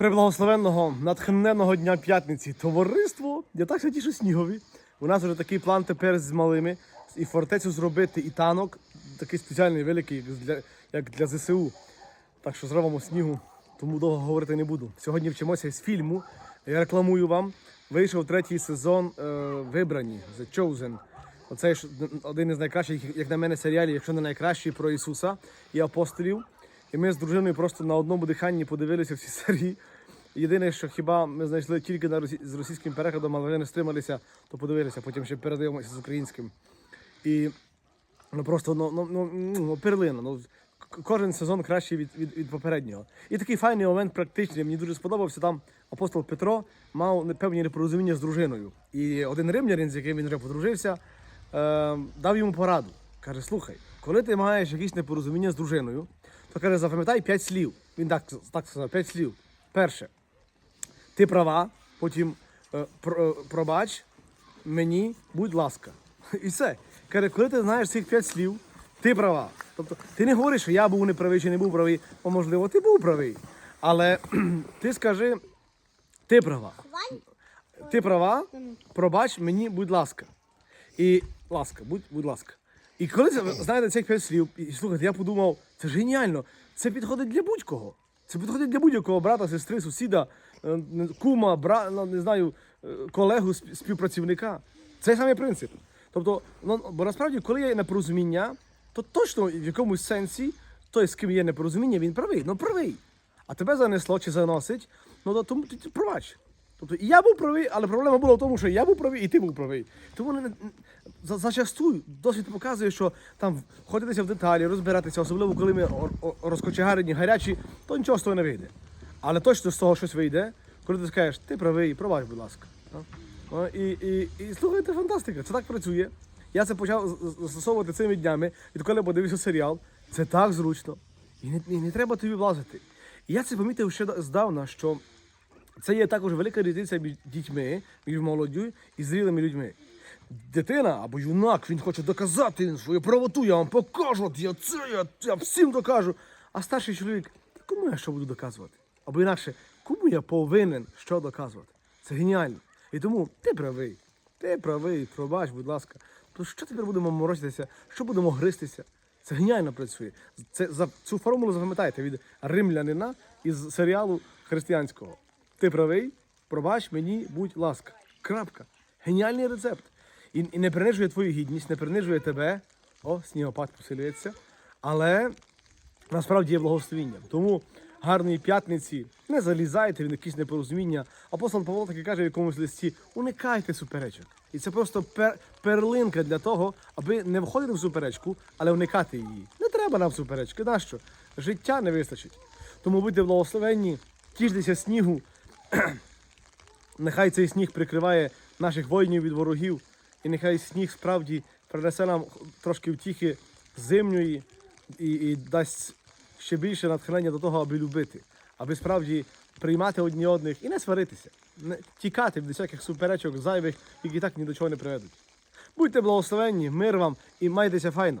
Преблагословенного натхненного дня п'ятниці товариство. Я так се тішу снігові. У нас вже такий план тепер з малими. І фортецю зробити, і танок. Такий спеціальний великий, для, як для ЗСУ. Так що зробимо снігу, тому довго говорити не буду. Сьогодні вчимося з фільму. Я рекламую вам. Вийшов третій сезон е, Вибрані The Chosen. Оце ж один із найкращих, як на мене, серіалів, якщо не найкращий про Ісуса і апостолів. І ми з дружиною просто на одному диханні подивилися всі серії. Єдине, що хіба ми знайшли тільки на росі... з російським перекладом, але вони не стрималися, то подивилися, потім ще передивимося з українським. І ну просто ну, ну, ну, ну перлина. Ну, кожен сезон кращий від, від, від попереднього. І такий файний момент практичний. Мені дуже сподобався. Там апостол Петро мав певні непорозуміння з дружиною. І один римлянин, з яким він вже подружився, е, дав йому пораду. Каже: слухай, коли ти маєш якісь непорозуміння з дружиною, то запам'ятай п'ять слів. Він так, так сказав, п'ять слів. Перше, ти права, потім е, про- е, пробач мені, будь ласка. І все. Каже, коли ти знаєш цих п'ять слів, ти права. Тобто ти не говориш, що я був неправий чи не був правий, бо можливо, ти був правий. Але ти скажи, ти права. Ти права, пробач мені, будь ласка. І ласка, будь, будь ласка. І коли знаєте, цих п'ять слів, і слухайте, я подумав, це геніально. Це підходить для будь-кого. Це підходить для будь-якого брата, сестри, сусіда, е, кума, бра, ну, не знаю, е, колегу, співпрацівника. Це самий принцип. Тобто, ну, бо насправді, коли є непорозуміння, то точно в якомусь сенсі той, з ким є непорозуміння, він правий. Ну правий. А тебе занесло чи заносить, ну то тому ти пробач. Тобто і я був правий, але проблема була в тому, що я був правий і ти був правий. Тому не, за, зачастую досвід показує, що там ходитися в деталі, розбиратися, особливо коли ми розкочегарені, гарячі, то нічого з того не вийде. Але точно з того щось вийде, коли ти скажеш, ти правий, пробач, будь ласка. Ну, І, і, і слухайте, фантастика, це так працює. Я це почав застосовувати цими днями, і коли я подивився серіал, це так зручно. І не, і не треба тобі влазити. І я це помітив ще здавна, що це є також велика різниця між дітьми, між молоддю і зрілими людьми. Дитина або юнак, він хоче доказати свою правоту, я вам покажу, я це, я, я всім докажу. А старший чоловік, «Та кому я що буду доказувати? Або інакше, кому я повинен що доказувати? Це геніально. І тому ти правий, ти правий, пробач, будь ласка. То що тепер будемо морочитися, що будемо гристися? Це геніально працює. Це за цю формулу запам'ятайте від римлянина із серіалу християнського. Ти правий, пробач мені, будь ласка. Крапка. Геніальний рецепт. І, і не принижує твою гідність, не принижує тебе. О, снігопад посилюється. Але насправді є благословінням. Тому гарної п'ятниці не залізайте в якісь непорозуміння. Апостол Павло таки каже в якомусь листі: уникайте суперечок. І це просто пер- перлинка для того, аби не входити в суперечку, але уникати її. Не треба нам суперечки. Нащо? Життя не вистачить. Тому будьте благословенні, тіжтеся снігу. Нехай цей сніг прикриває наших воїнів від ворогів, і нехай сніг справді принесе нам трошки втіхи зимньої і, і дасть ще більше натхнення до того, аби любити, аби справді приймати одні одних і не сваритися, не тікати від всяких суперечок зайвих, які так ні до чого не приведуть. Будьте благословенні, мир вам і майтеся файно.